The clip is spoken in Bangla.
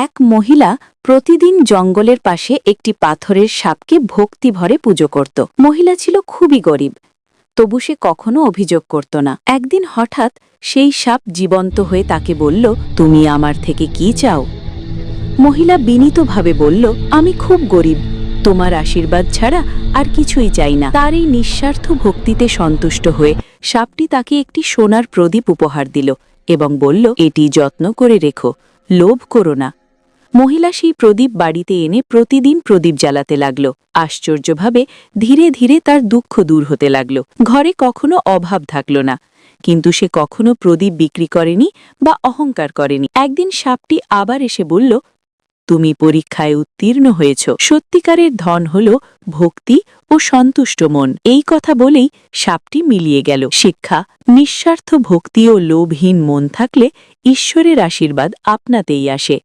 এক মহিলা প্রতিদিন জঙ্গলের পাশে একটি পাথরের সাপকে ভক্তি ভরে পুজো করত। মহিলা ছিল খুবই গরিব, তবু সে কখনো অভিযোগ করত না। একদিন হঠাৎ সেই সাপ জীবন্ত হয়ে তাকে বলল, তুমি আমার থেকে কি চাও? মহিলা বিনীতভাবে বলল, আমি খুব গরিব, তোমার আশীর্বাদ ছাড়া আর কিছুই চাই না। তার এই নিঃস্বার্থ ভক্তিতে সন্তুষ্ট হয়ে সাপটি তাকে একটি সোনার প্রদীপ উপহার দিল এবং বলল, এটি যত্ন করে রেখো, লোভ করো না। মহিলা সেই প্রদীপ বাড়িতে এনে প্রতিদিন প্রদীপ জ্বালাতে লাগল। আশ্চর্যভাবে ধীরে ধীরে তার দুঃখ দূর হতে লাগল। ঘরে কখনো অভাব থাকল না। কিন্তু সে কখনো প্রদীপ বিক্রি করেনি বা অহংকার করেনি। একদিন সাপটি আবার এসে বলল, তুমি পরীক্ষায় উত্তীর্ণ হয়েছ। সত্যিকারের ধন হল ভক্তি ও সন্তুষ্ট মন। এই কথা বলেই সাপটি মিলিয়ে গেল। শিক্ষা, নিঃস্বার্থ ভক্তি ও লোভহীন মন থাকলে ঈশ্বরের আশীর্বাদ আপনাতেই আসে।